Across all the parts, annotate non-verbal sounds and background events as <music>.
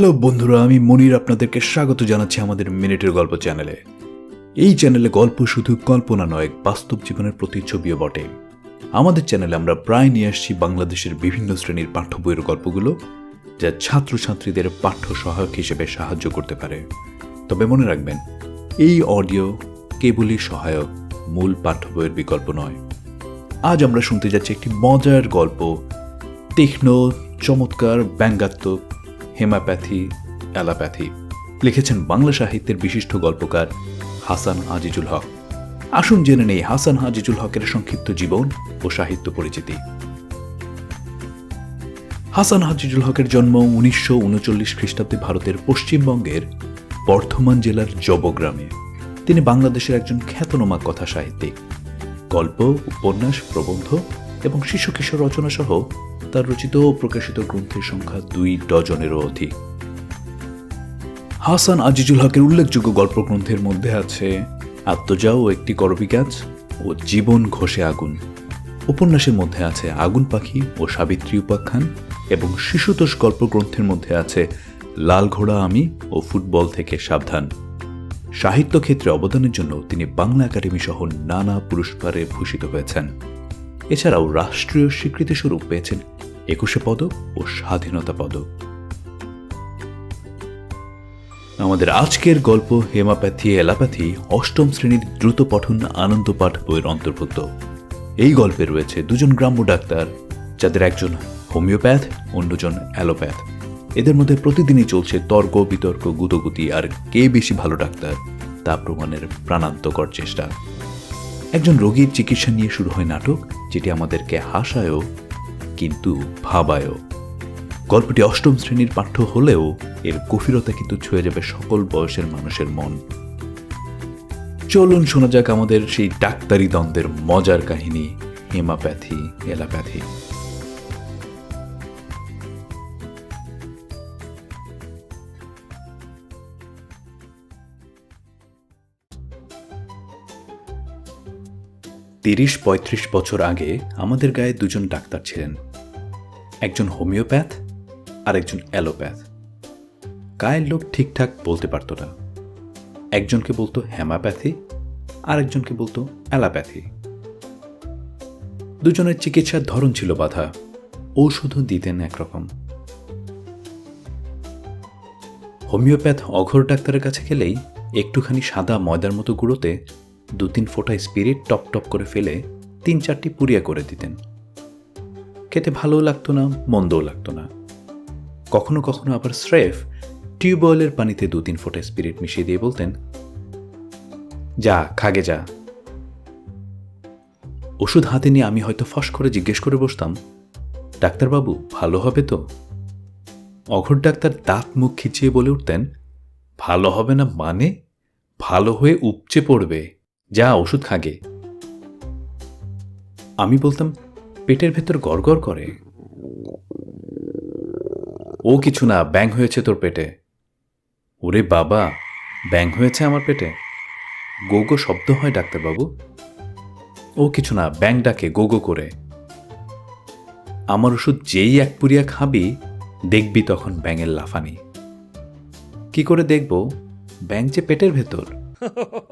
Hello বন্ধুরা, আমি মনির আপনাদেরকে স্বাগত জানাচ্ছি আমাদের মিনিটের গল্প চ্যানেলে। এই চ্যানেলে গল্প শুধু কল্পনা নয়, বাস্তব জীবনের প্রতিচ্ছবিও বটে। আমাদের চ্যানেলে আমরা প্রায় নিয়ে আসছি বাংলাদেশের বিভিন্ন শ্রেণির পাঠ্য বইয়ের গল্পগুলো, যা ছাত্রছাত্রীদের পাঠ্য সহায়ক হিসেবে সাহায্য করতে পারে। তবে মনে রাখবেন, এই অডিও কেবলই সহায়ক, মূল পাঠ্য বইয়ের বিকল্প নয়। আজ আমরা শুনতে যাচ্ছি একটি মজার গল্প তীক্ষ্ণ চমৎকার, ব্যঙ্গাত্মক হেমাপ্যাথি, অ্যালাপ্যাথি লিখেছেন বাংলা সাহিত্যের বিশিষ্ট গল্পকার হাসান আজিজুল হক। আসুন জেনে নেই হাসান আজিজুল হকের সংক্ষিপ্ত জীবন ও সাহিত্য পরিচিতি। হাসান হাজিজুল হকের জন্ম উনিশশো উনচল্লিশ খ্রিস্টাব্দে ভারতের পশ্চিমবঙ্গের বর্ধমান জেলার জবগ্রামে। তিনি বাংলাদেশের একজন খ্যাতনামা কথা সাহিত্যিক গল্প, উপন্যাস, প্রবন্ধ এবং শিশু কিশোর রচনা সহ তার রচিত ও প্রকাশিত গ্রন্থের সংখ্যা দুই ডজনেরও অধিক। হাসান আজিজুল হকের উল্লেখযোগ্য গল্প গ্রন্থের মধ্যে আছে আত্মজা ও একটি করবি গাছ ও জীবন ঘষে আগুন। উপন্যাসের মধ্যে আছে আগুন পাখি ও সাবিত্রী উপাখ্যান এবং শিশুতোষ গল্প গ্রন্থের মধ্যে আছে লাল ঘোড়া আমি ও ফুটবল থেকে সাবধান। সাহিত্য ক্ষেত্রে অবদানের জন্য তিনি বাংলা একাডেমি সহ নানা পুরস্কারে ভূষিত হয়েছেন। এছাড়াও রাষ্ট্রীয় স্বীকৃতিস্বরূপ পেয়েছেন একুশে পদক ও স্বাধীনতা পদক। আমাদের আজকের গল্প হেমাপ্যাথি, এলাপ্যাথি অষ্টম শ্রেণির দ্রুত পঠন আনন্দ পাঠ বইয়ের অন্তর্ভুক্ত। এই গল্পে রয়েছে দুজন গ্রাম্য ডাক্তার, যাদের একজন হোমিওপ্যাথ, অন্যজন অ্যালোপ্যাথ। এদের মধ্যে প্রতিদিনই চলছে তর্ক, বিতর্ক গুতগুতি আর কে বেশি ভালো ডাক্তার, তা প্রমাণের প্রাণান্তকর চেষ্টা। একজন রোগীর চিকিৎসা নিয়ে শুরু হয় নাটক, যেটি আমাদেরকে হাসায়ও, কিন্তু ভাবায়ও। গল্পটি অষ্টম শ্রেণির পাঠ্য হলেও এর গভীরতা কিন্তু ছুঁয়ে যাবে সকল বয়সের মানুষের মন। চলুন শোনা যাক আমাদের সেই ডাক্তারি দ্বন্দ্বের মজার কাহিনী, হেমাপ্যাথি, এলাপ্যাথি। তিরিশ পঁয়ত্রিশ বছর আগে আমাদের গায়ে দুজন ডাক্তার ছিলেন। একজন হোমিওপ্যাথ আর একজন অ্যালোপ্যাথ। গায়ের লোক ঠিকঠাক বলতে পারতো না। একজনকে বলতো হ্যামাপ্যাথি আর একজনকে বলতো অ্যালাপ্যাথি। দুজনের চিকিৎসার ধরন ছিল বাধা। ঔষধও দিতেন একরকম। হোমিওপ্যাথ অঘর ডাক্তারের কাছে গেলেই একটুখানি সাদা ময়দার মতো গুঁড়োতে দু তিন ফোঁটা স্পিরিট টপ টপ করে ফেলে তিন চারটি পুরিয়া করে দিতেন। খেতে ভালোও লাগতো না, মন্দও লাগতো না। কখনো কখনো আবার স্রেফ টিউবওয়েলের পানিতে দু তিন ফোঁটা স্পিরিট মিশিয়ে দিয়ে বলতেন, যা, খাগে যা। ওষুধ হাতে নিয়ে আমি হয়তো ফস করে জিজ্ঞেস করে বসতাম, ডাক্তারবাবু, ভালো হবে তো? অঘর ডাক্তার দাঁত মুখ খিচিয়ে বলে উঠতেন, ভালো হবে না মানে? ভালো হয়ে উপচে পড়বে। যা ওষুধ খাগে। আমি বলতাম পেটের ভেতর গড়গড় করে। ও কিছু না ব্যাং হয়েছে তোর পেটে। ওরে বাবা ব্যাং হয়েছে আমার পেটে? গো গো শব্দ হয় ডাক্তারবাবু। ও কিছু না ব্যাং ডাকে গো গো করে। আমার ওষুধ যেই এক পুরিয়া খাবি দেখবি তখন ব্যাঙের লাফানি। কি করে দেখব? ব্যাং যে পেটের ভেতর। <laughs>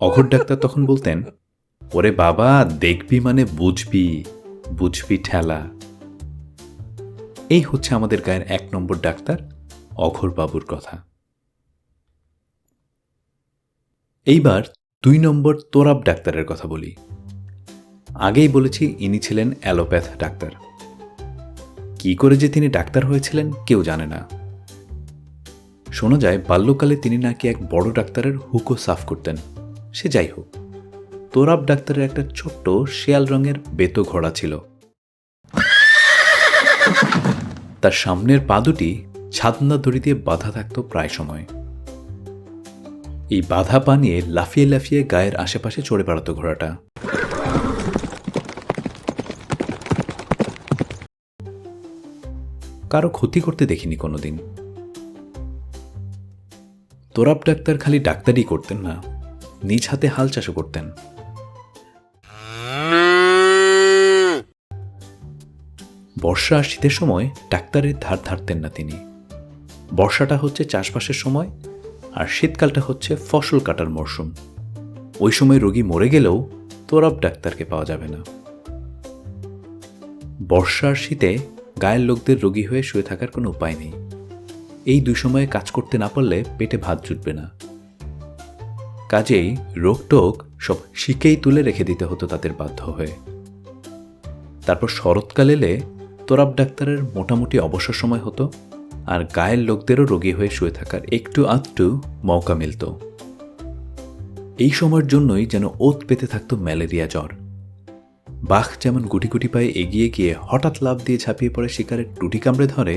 অঘর ডাক্তার তখন বলতেন, ওরে বাবা, দেখবি মানে বুঝবি বুঝবি ঠেলা। এই হচ্ছে আমাদের গায়ের এক নম্বর ডাক্তার অঘর বাবুর কথা। এইবার দুই নম্বর তোরাব ডাক্তারের কথা বলি। আগেই বলেছি ইনি ছিলেন অ্যালোপ্যাথ ডাক্তার। কি করে যে তিনি ডাক্তার হয়েছিলেন কেউ জানে না। শোনা যায়, বাল্যকালে তিনি নাকি এক বড় ডাক্তারের হুকো সাফ করতেন। সে যাই হোক, তোরাব ডাক্তারের একটা ছোট্ট শেয়াল রঙের বেতো ঘোড়া ছিল। তার সামনের পা দুটি ছাদনা দড়ি দিয়ে বাধা থাকত প্রায় সময়। এই বাধা পা নিয়ে লাফিয়ে লাফিয়ে গায়ের আশেপাশে চড়ে বেড়াতো ঘোড়াটা। কারও ক্ষতি করতে দেখিনি কোনোদিন। তোরাব ডাক্তার খালি ডাক্তারই করতেন না। নিজ হাতে হাল চাষও করতেন। বর্ষা আর শীতের সময় ডাক্তারের ধার ধারতেন না তিনি। বর্ষাটা হচ্ছে চাষবাসের সময় আর শীতকালটা হচ্ছে ফসল কাটার মরশুম। ওই সময় রোগী মরে গেলেও তোরাব ডাক্তারকে পাওয়া যাবে না। বর্ষার শীতে গায়ের লোকদের রোগী হয়ে শুয়ে থাকার কোনো উপায় নেই। এই দুই সময়ে কাজ করতে না পারলে পেটে ভাত জুটবে না। কাজেই রোগটোক সব শিকেই তুলে রেখে দিতে হতো তাদের বাধ্য হয়ে। তারপর শরৎকাল এলে তোরাব ডাক্তারের মোটামুটি অবসর সময় হতো আর গায়ের লোকদেরও রোগী হয়ে শুয়ে থাকার একটু আধটু মৌকা মিলত। এই সময়ের জন্যই যেন ওত পেতে থাকতো ম্যালেরিয়া জ্বর। বাঘ যেমন গুটি গুটি পায়ে এগিয়ে গিয়ে হঠাৎ লাভ দিয়ে ঝাঁপিয়ে পড়ে শিকারের টুটি কামড়ে ধরে,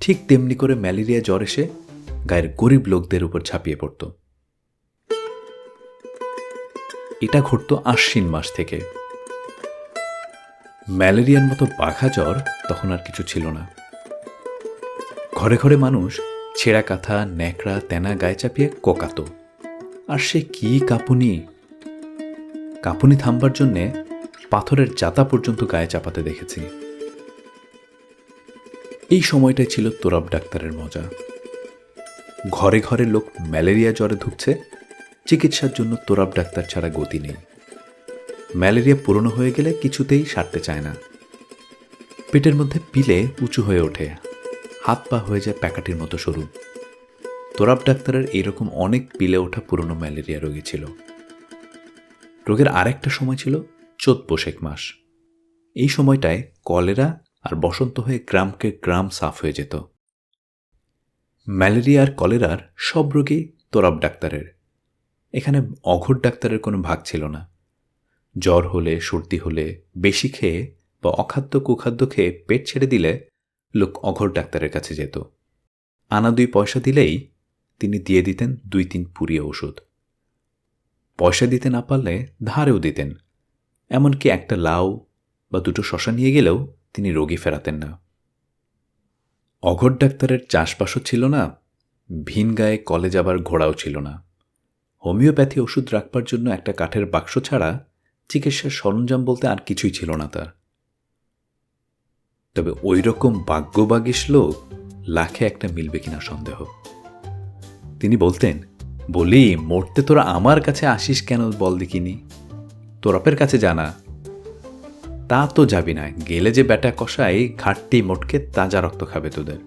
ঠিক তেমনি করে ম্যালেরিয়া জ্বর এসে গায়ের গরিব লোকদের উপর ঝাঁপিয়ে পড়ত। এটা ঘটত আশ্বিন মাস থেকে। ম্যালেরিয়ার মতো বাঘা জ্বর তখন আর কিছু ছিল না। ঘরে ঘরে মানুষ ছেঁড়া কাঁথা ন্যাকড়া, তেনা গায়ে চাপিয়ে কোকাতো। আর সে কি কাঁপুনি? কাঁপুনি থামবার জন্যে পাথরের জাতা পর্যন্ত গায়ে চাপাতে দেখেছি। এই সময়টাই ছিল তোরাব ডাক্তারের মজা। ঘরে ঘরে লোক ম্যালেরিয়া জ্বরে ধুকছে চিকিৎসার জন্য তোরাব ডাক্তার ছাড়া গতি নেই। ম্যালেরিয়া পুরনো হয়ে গেলে কিছুতেই সারতে চায় না। পেটের মধ্যে পিলে উঁচু হয়ে ওঠে। হাত পা হয়ে যায় প্যাকাটির মতো সরু। তোরাব ডাক্তারের এরকম অনেক পিলে ওঠা পুরনো ম্যালেরিয়া রোগী ছিল। রোগের আরেকটা সময় ছিল চোদ্দ বৈশাখ মাস। এই সময়টায় কলেরা আর বসন্ত হয়ে গ্রামকে গ্রাম সাফ হয়ে যেত। ম্যালেরিয়া আর কলেরার সব রোগী তোরাব ডাক্তারের। এখানে অঘর ডাক্তারের কোনো ভাগ ছিল না। জ্বর হলে, সর্দি হলে, বেশি খেয়ে বা অখাদ্য কুখাদ্য খেয়ে পেট ছেড়ে দিলে লোক অঘর ডাক্তারের কাছে যেত। আনা দুই পয়সা দিলেই তিনি দিয়ে দিতেন দুই তিন পুরিয়ে ওষুধ পয়সা দিতে না পারলে ধারেও দিতেন। এমনকি একটা লাউ বা দুটো শশা নিয়ে গেলেও তিনি রোগী ফেরাতেন না। অঘর ডাক্তারের চাষবাসও ছিল না ভিন গায়ে কলে যাবার ঘোড়াও ছিল না। হোমিওপ্যাথি ওষুধ রাখবার জন্য একটা কাঠের বাক্স ছাড়া চিকিৎসার সরঞ্জাম বলতে আর কিছুই ছিল না তার। তবে ওই রকম বাগ্যবাগিস লোক লাখে একটা মিলবে কিনা সন্দেহ। তিনি বলতেন, বলি, মরতে তোরা আমার কাছে আসিস কেন বল দেখিনি? তোরাপের কাছে জানা। তা তো যাবি না, গেলে যে ব্যাটা কষাই ঘাটটি মোটকে তাজা রক্ত খাবে তোদের।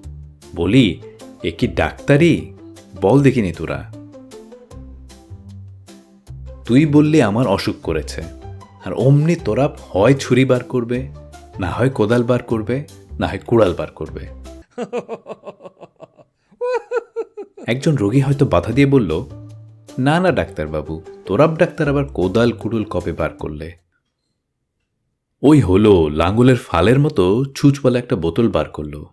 বলি, এ কি ডাক্তারি? বল দেখিনি তোরা। তুই বললি আমার অসুখ করেছে। আর অমনি তোরা হয় ছুরি বার করবে, না হয় কোদাল বার করবে, না হয় কুড়াল বার করবে। একজন রোগী হয়তো বাধা দিয়ে বলল, না না, ডাক্তারবাবু, তোরাব ডাক্তার আবার কোদাল কুড়ুল কবে বার করলে? ওই হলো লাঙ্গুলের ফালের মতো ছুঁচওয়ালা একটা বোতল বার করল।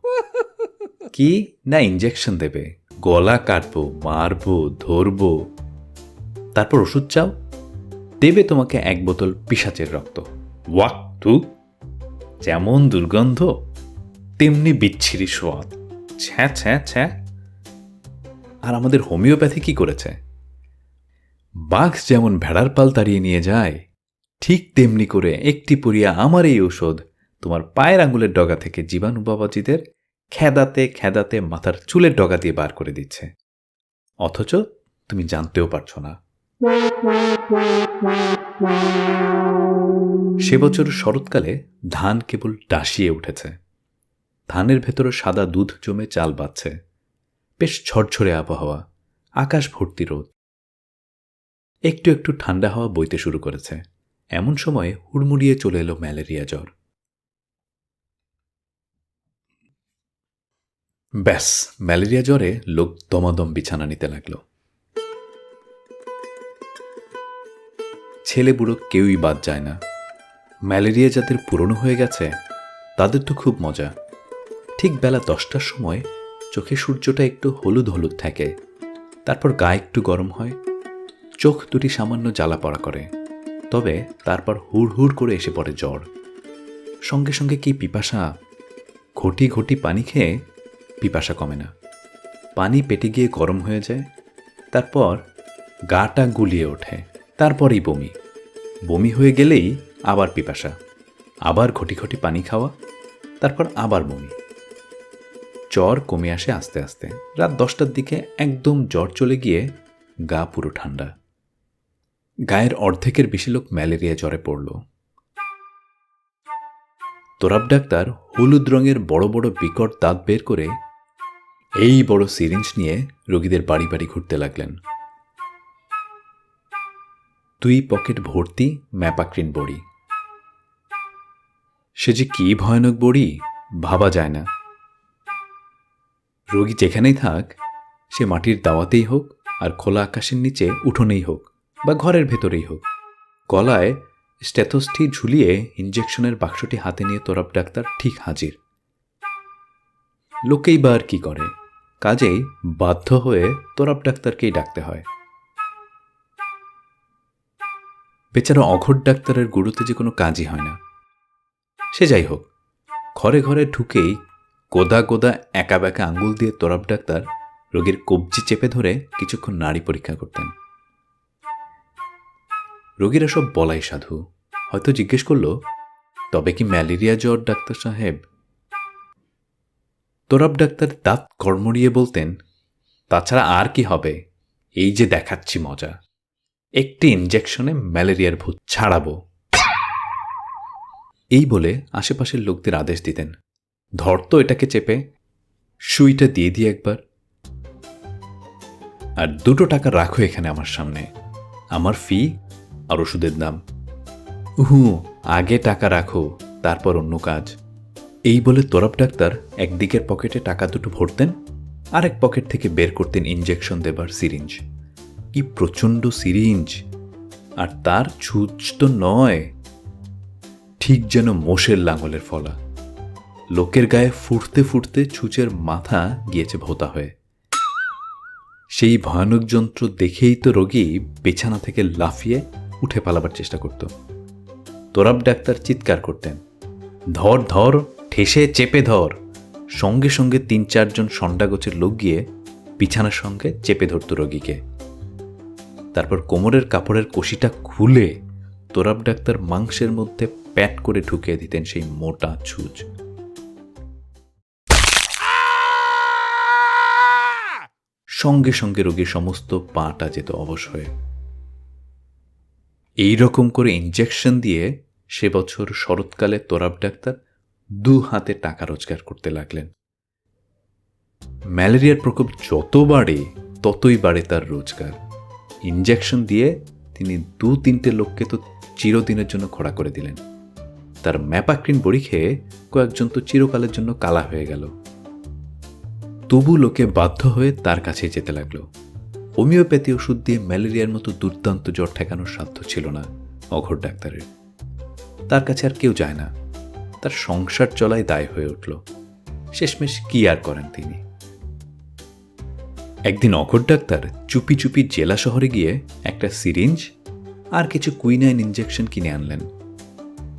কি? না ইঞ্জেকশন দেবে। গলা কাটবো, মারবো, ধরবো। তারপর ওষুধ চাও? দেবে তোমাকে এক বোতল পিসাচের রক্ত। ওয়াক তু যেমন দুর্গন্ধ তেমনি বিচ্ছিরি সোয়াদ। ছ্যাঁ ছ্যাঁ ছ্যাঁ। আর আমাদের হোমিওপ্যাথি কি করেছে? বাঘ যেমন ভেড়ার পাল তাড়িয়ে নিয়ে যায় ঠিক তেমনি করে একটি পরিয়া আমার এই ঔষধ তোমার পায়ের আঙুলের ডগা থেকে জীবাণু বাবাজিদের খেদাতে খেদাতে মাথার চুলের ডগা দিয়ে বার করে দিচ্ছে। অথচ তুমি জানতেও পারছ না। সে বছর শরৎকালে ধান কেবল ডাসিয়ে উঠেছে। ধানের ভেতরে সাদা দুধ জমে চাল বাচ্ছে বেশ ঝরঝরে আবহাওয়া, আকাশ ভর্তি রোদ। একটু একটু ঠান্ডা হাওয়া বইতে শুরু করেছে। এমন সময়ে হুড়মুড়িয়ে চলে এলো ম্যালেরিয়া জ্বর। ব্যাস, ম্যালেরিয়া জ্বরে লোক দমাদম বিছানা নিতে লাগল। ছেলে বুড়ো কেউই বাদ যায় না। ম্যালেরিয়া যাদের পুরনো হয়ে গেছে, তাদের তো খুব মজা। ঠিক বেলা দশটার সময় চোখে সূর্যটা একটু হলুদ হলুদ থাকে, তারপর গা একটু গরম হয়, চোখ দুটি সামান্য জ্বালা পড়া করে, তবে তারপর হুড় হুড় করে এসে পড়ে জ্বর। সঙ্গে সঙ্গে কি পিপাসা, ঘটি ঘটি পানি খেয়ে পিপাসা কমে না। পানি পেটে গিয়ে গরম হয়ে যায়, তারপর গাটা গুলিয়ে ওঠে। তারপরই বমি। বমি হয়ে গেলেই আবার পিপাসা, আবার ঘটি ঘটি পানি খাওয়া, তারপর আবার বমি। জ্বর কমে আসে আস্তে আস্তে। রাত দশটার দিকে একদম জ্বর চলে গিয়ে গা পুরো ঠান্ডা। গায়ের অর্ধেকের বেশি লোক ম্যালেরিয়া জ্বরে পড়ল। তোরাব ডাক্তার হলুদ রঙের বড় বড় বিকট দাঁত বের করে এই বড় সিরিঞ্জ নিয়ে রোগীদের বাড়ি বাড়ি ঘুরতে লাগলেন। দুই পকেট ভর্তি, ম্যাপাক্রিন বড়ি। সে যে কি ভয়ানক বড়ি, ভাবা যায় না। রোগী যেখানেই থাক, সে মাটির দাওয়াতেই হোক আর খোলা আকাশের নিচে উঠোনেই হোক বা ঘরের ভেতরেই হোক। গলায় স্টেথোস্টি ঝুলিয়ে ইঞ্জেকশনের বাক্সটি হাতে নিয়ে তোরাব ডাক্তার ঠিক হাজির। লোকেই বা আর কি করে? কাজেই বাধ্য হয়ে তোরাব ডাক্তারকেই ডাকতে হয়। বেচারা অঘট ডাক্তারের গুরুতে যে কোনো কাজই হয় না। সে যাই হোক, ঘরে ঘরে ঢুকেই গোদা গোদা একা বেঁকা আঙ্গুল দিয়ে তোরাব ডাক্তার রোগীর কবজি চেপে ধরে কিছুক্ষণ নাড়ি পরীক্ষা করতেন। রোগীরা সব বলাই সাধু, হয়তো জিজ্ঞেস করল, তবে কি ম্যালেরিয়া জ্বর, ডাক্তার সাহেব? তোরাব ডাক্তার দাঁত কর্মড়িয়ে বলতেন, তাছাড়া আর কি হবে? এই যে দেখাচ্ছি মজা। একটি ইঞ্জেকশনে ম্যালেরিয়ার ভূত ছাড়াবো। এই বলে আশেপাশের লোকদের আদেশ দিতেন। ধর তো এটাকে চেপে, সুইটা দিয়ে দিয়ে একবার। আর দুটো টাকা রাখো এখানে আমার সামনে। আমার ফি আর ওষুধের দাম। হু আগে টাকা রাখো, তারপর অন্য কাজ। এই বলে তোরাব ডাক্তার একদিকের পকেটে টাকা দুটো ভরতেন, আরেক পকেট থেকে বের করতেন ইঞ্জেকশন দেবার সিরিঞ্জ কি প্রচণ্ড সিরিঞ্জ, আর তার ছুঁচ তো নয়। ঠিক যেন মোষের লাঙলের ফলা। লোকের গায়ে ফুটতে ফুটতে ছুঁচের মাথা গিয়েছে ভোতা হয়ে। সেই ভয়ানক যন্ত্র দেখেই তো রোগী বিছানা থেকে লাফিয়ে উঠে পালাবার চেষ্টা করত। তোরাব ডাক্তার চিৎকার করতেন, ধর ধর, ঠেসে চেপে ধর। সঙ্গে সঙ্গে তিন চারজন সন্ডাগোছের লোক গিয়ে বিছানার সঙ্গে চেপে ধরত রোগীকে। তারপর কোমরের কাপড়ের কষিটা খুলে তোরাব ডাক্তার মাংসের মধ্যে প্যাট করে ঢুকিয়ে দিতেন সেই মোটা ছুঁচ। সঙ্গে সঙ্গে রোগীর সমস্ত পাটা যেত অবশ হয়ে। এই রকম করে ইঞ্জেকশন দিয়ে সে বছর শরৎকালে তোরাব ডাক্তার দু হাতে টাকা রোজগার করতে লাগলেন। ম্যালেরিয়ার প্রকোপ যত বাড়ে, ততই বাড়ে তার রোজগার। ইঞ্জেকশন দিয়ে তিনি দু তিনটে লোককে তো চিরদিনের জন্য খোড়া করে দিলেন। তার ম্যাপাক্রিন বড়ি খেয়ে কয়েকজন তো চিরকালের জন্য কালা হয়ে গেল। তবু লোকে বাধ্য হয়ে তার কাছে যেতে লাগল। হোমিওপ্যাথি ওষুধ দিয়ে ম্যালেরিয়ার মতো দুর্দান্ত জ্বর ঠেকানোর সাধ্য ছিল না অঘর ডাক্তারের। তার কাছে আর কেউ যায় না। তার সংসার চলায় দায় হয়ে উঠল। শেষমেশ কি আর করেন তিনি? একদিন অঘর ডাক্তার চুপি চুপি জেলা শহরে গিয়ে একটা সিরিঞ্জ আর কিছু কুইনাইন ইঞ্জেকশন কিনে আনলেন।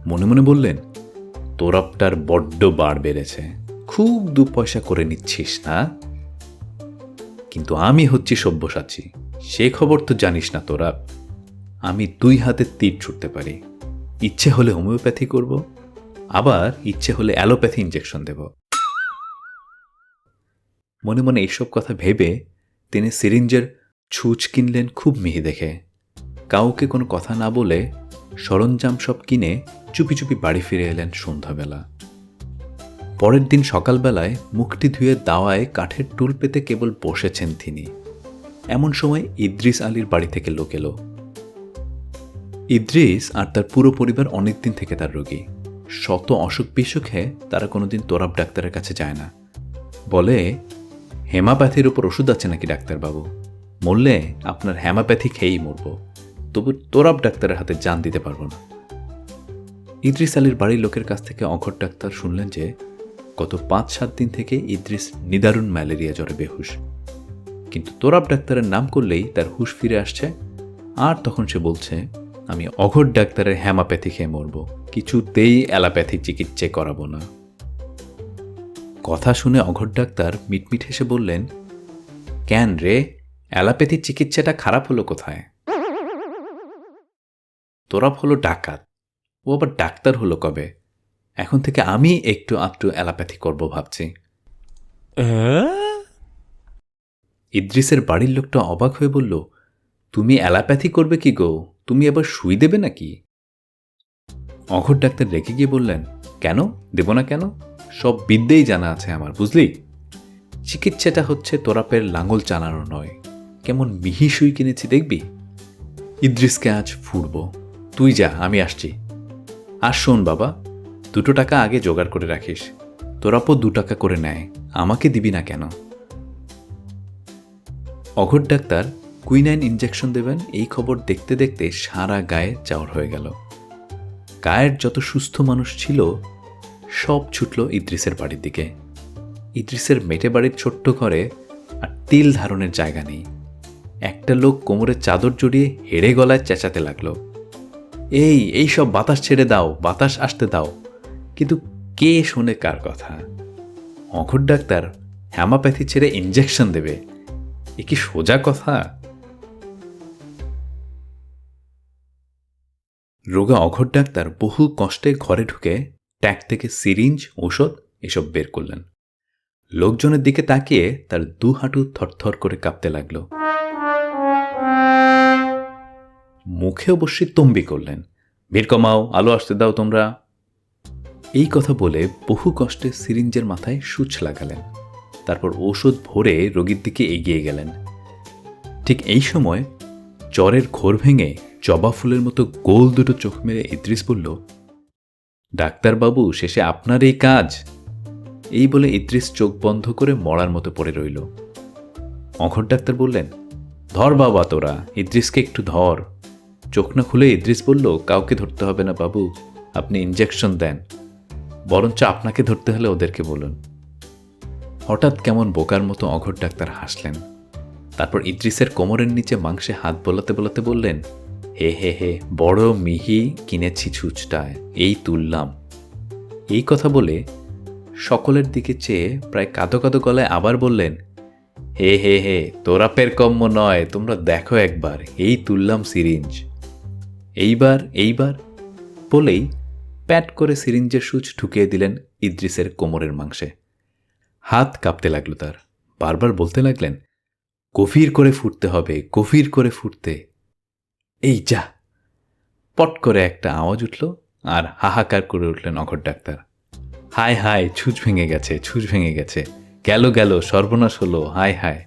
মনে মনে বললেন তোরাপটার বড্ড বার বেড়েছে, খুব দু পয়সা করে নিচ্ছিস না? কিন্তু আমি হচ্ছি সব্যসাচী, সে খবর তো জানিস না তোরা। আমি দুই হাতে তীর ছুটতে পারি। ইচ্ছে হলে হোমিওপ্যাথি করব, আবার ইচ্ছে হলে অ্যালোপ্যাথি ইঞ্জেকশন দেব। মনে মনে এইসব কথা ভেবে তিনি সিরিঞ্জের ছুঁচ কিনলেন খুব মিহি দেখে। কাউকে কোনো কথা না বলে সরঞ্জাম সব কিনে চুপি চুপি বাড়ি ফিরে এলেন সন্ধ্যাবেলা। পরের দিন সকালবেলায় মুখটি ধুয়ে দাওয়ায় কাঠের টুল পেতে কেবল বসেছেন তিনি। এমন সময় ইদ্রিস আলীর বাড়ি থেকে লোক এলো। ইদ্রিস আর তার পুরো পরিবার অনেকদিন থেকে তার রোগী। শত অসুখ বিসুখে তারা কোনোদিন তোরাব ডাক্তারের কাছে যায় না। বলে হেমাপ্যাথির উপর ওষুধ আছে নাকি ডাক্তারবাবু? মরলে আপনার হেমাপ্যাথি খেয়েই মরব। তবু তোরাব ডাক্তারের হাতে জান দিতে পারব না। ইদ্রিস আলীর বাড়ির লোকের কাছ থেকে অঘর ডাক্তার শুনলেন যে, গত পাঁচ সাত দিন থেকে ইদ্রিস নিদারুণ ম্যালেরিয়া জ্বরে বেহুশ। কিন্তু তোরাব ডাক্তারের নাম করলেই তার হুশ ফিরে আসছে। আর তখন সে বলছে, আমি অঘর ডাক্তারের হ্যামাপ্যাথি খেয়ে মরব। কিছুতেই অ্যালাপ্যাথি চিকিৎসা করাবো না। কথা শুনে অঘর ডাক্তার মিটমিট হেসে বললেন কেন রে? অ্যালাপ্যাথির চিকিৎসাটা খারাপ হলো কোথায়? তোরাব হলো ডাকাত। ও আবার ডাক্তার হলো কবে? এখন থেকে আমি একটু আধটু অ্যালোপ্যাথি করব ভাবছি। ইদ্রিসের বাড়ির লোকটা অবাক হয়ে বলল তুমি অ্যালাপ্যাথি করবে কি গো? তুমি আবার শুই দেবে নাকি? অঘর ডাক্তার রেখে গিয়ে বললেন কেন? দেব না কেন? সব বিদ্যেই জানা আছে আমার, বুঝলি? চিকিৎসাটা হচ্ছে তোরাপের লাঙল চালানো নয়, কেমন মিহি সুই কিনেছি, দেখবি? ইদ্রিসকে আজ ফুরব। তুই যা, আমি আসছি। আর শোন বাবা, দুটো টাকা আগে জোগাড় করে রাখিস। তোরাপও দু টাকা করে নেয়, আমাকে দিবি না কেন? অঘর ডাক্তার কুইনাইন ইঞ্জেকশন দেবেন, এই খবর দেখতে দেখতে সারা গায়ে চাওয়ার হয়ে গেল। গায়ের যত সুস্থ মানুষ ছিল সব ছুটল ইদ্রিসের বাড়ির দিকে। ইদ্রিসের মেটে বাড়ির ছোট্ট ঘরে আর তিল ধারণের জায়গা নেই। একটা লোক কোমরে চাদর জড়িয়ে হেড়ে গলায় চেঁচাতে লাগল। এই এই সব বাতাস ছেড়ে দাও, বাতাস আসতে দাও। কিন্তু কে শোনে কার কথা? অঘর ডাক্তার হ্যামাপ্যাথি ছেড়ে ইঞ্জেকশন দেবে। এ কি সোজা কথা? রোগা অঘর ডাক্তার বহু কষ্টে ঘরে ঢুকে ট্যাগ থেকে সিরিঞ্জ ওষুধ এসব বের করলেন। লোকজনের দিকে তাকিয়ে তার দু হাঁটু থরথর করে কাঁপতে লাগল। মুখে অবশ্যই তম্বি করলেন। ভিড় কমাও, আলো আসতে দাও তোমরা। এই কথা বলে বহু কষ্টে সিরিঞ্জের মাথায় সূচ লাগালেন। তারপর ওষুধ ভরে রোগীর দিকে এগিয়ে গেলেন। ঠিক এই সময় জ্বরের ঘোর ভেঙে জবা ফুলের মতো গোল দুটো চোখ মেরে ইদ্রিস বলল ডাক্তারবাবু, শেষে আপনার এই কাজ। এই বলে ইদ্রিস চোখ বন্ধ করে মরার মতো পড়ে রইল। অঘর ডাক্তার বললেন, ধর বাবা তোরা, ইদ্রিসকে একটু ধর। চোখ না খুলে ইদ্রিস বলল, কাউকে ধরতে হবে না বাবু, আপনি ইঞ্জেকশন দেন। বরঞ্চ আপনাকে ধরতে হলে ওদেরকে বলুন। হঠাৎ কেমন বোকার মতো অঘর ডাক্তার হাসলেন। তারপর ইদ্রিসের কোমরের নিচে মাংসে হাত বোলাতে বোলাতে বললেন হে হে হে, বড় মিহি কিনেছি ছুঁচটায়, এই তুললাম। এই কথা বলে সকলের দিকে চেয়ে প্রায় কাঁদো কাঁদো গলায় আবার বললেন, হে হে হে তোরাপের কম্য নয়, তোমরা দেখো একবার, এই তুললাম সিরিঞ্জ। এইবার এইবার বলেই প্যাট করে সিরিঞ্জের সূচ ঢুকিয়ে দিলেন ইদ্রিসের কোমরের মাংসে। হাত কাঁপতে লাগল তার। বারবার বলতে লাগলেন, গভীর করে ফুটতে হবে, গভীর করে ফুটতে। এই যা। পট করে একটা আওয়াজ উঠল আর হাহাকার করে উঠলেন অঘর ডাক্তার। হায় হায়, ছুঁচ ভেঙে গেছে, ছুঁচ ভেঙে গেছে। গেল গেল, সর্বনাশ হলো, হায় হায়।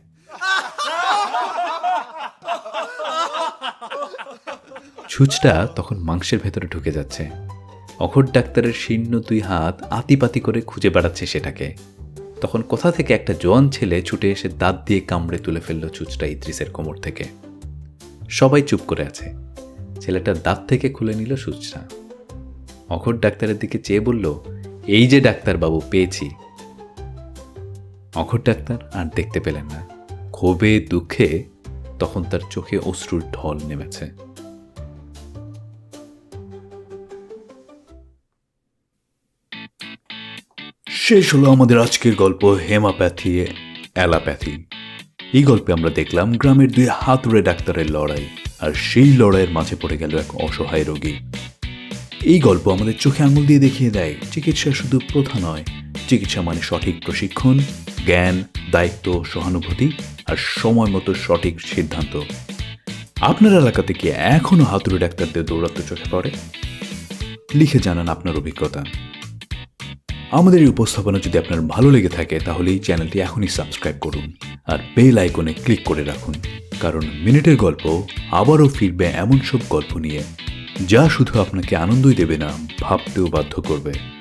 ছুঁচটা তখন মাংসের ভেতরে ঢুকে যাচ্ছে। অঘর ডাক্তারের শীর্ণ দুই হাত আতিপাতি করে খুঁজে বেড়াচ্ছে সেটাকে। তখন কোথা থেকে একটা জোয়ান ছেলে ছুটে এসে দাঁত দিয়ে কামড়ে তুলে ফেলল ছুঁচটা ইদ্রিসের কোমর থেকে। সবাই চুপ করে আছে। ছেলেটার দাঁত থেকে খুলে নিল সূচনা। অঘর ডাক্তারের দিকে চেয়ে বলল, এই যে ডাক্তারবাবু, পেয়েছি। অঘর ডাক্তার আর দেখতে পেলেন না। ক্ষোভে, দুঃখে তখন তার চোখে অশ্রুর ঢল নেমেছে। শেষ হলো আমাদের আজকের গল্প, হেমাপ্যাথি, অ্যালাপ্যাথি। এই গল্পে আমরা দেখলাম গ্রামের দুই হাতুড়ে ডাক্তারের লড়াই, আর সেই লড়াইয়ের মাঝে পড়ে গেল এক অসহায় রোগী। এই গল্প আমাদের চোখে আঙুল দিয়ে দেখিয়ে দেয়, চিকিৎসা শুধু প্রথা নয়। চিকিৎসা মানে সঠিক প্রশিক্ষণ, জ্ঞান, দায়িত্ব, সহানুভূতি, আর সময় মতো সঠিক সিদ্ধান্ত। আপনার এলাকাতে কি এখনও হাতুড়ে ডাক্তারদের দৌরাত্ম চোখে পড়ে? লিখে জানান আপনার অভিজ্ঞতা। আমাদের এই উপস্থাপনা যদি আপনার ভালো লেগে থাকে, তাহলে এই চ্যানেলটি এখনই সাবস্ক্রাইব করুন। আর বেল আইকনে ক্লিক করে রাখুন, কারণ মিনিটের গল্প আবারও ফিরবে এমন সব গল্প নিয়ে, যা শুধু আপনাকে আনন্দই দেবে না, ভাবতেও বাধ্য করবে।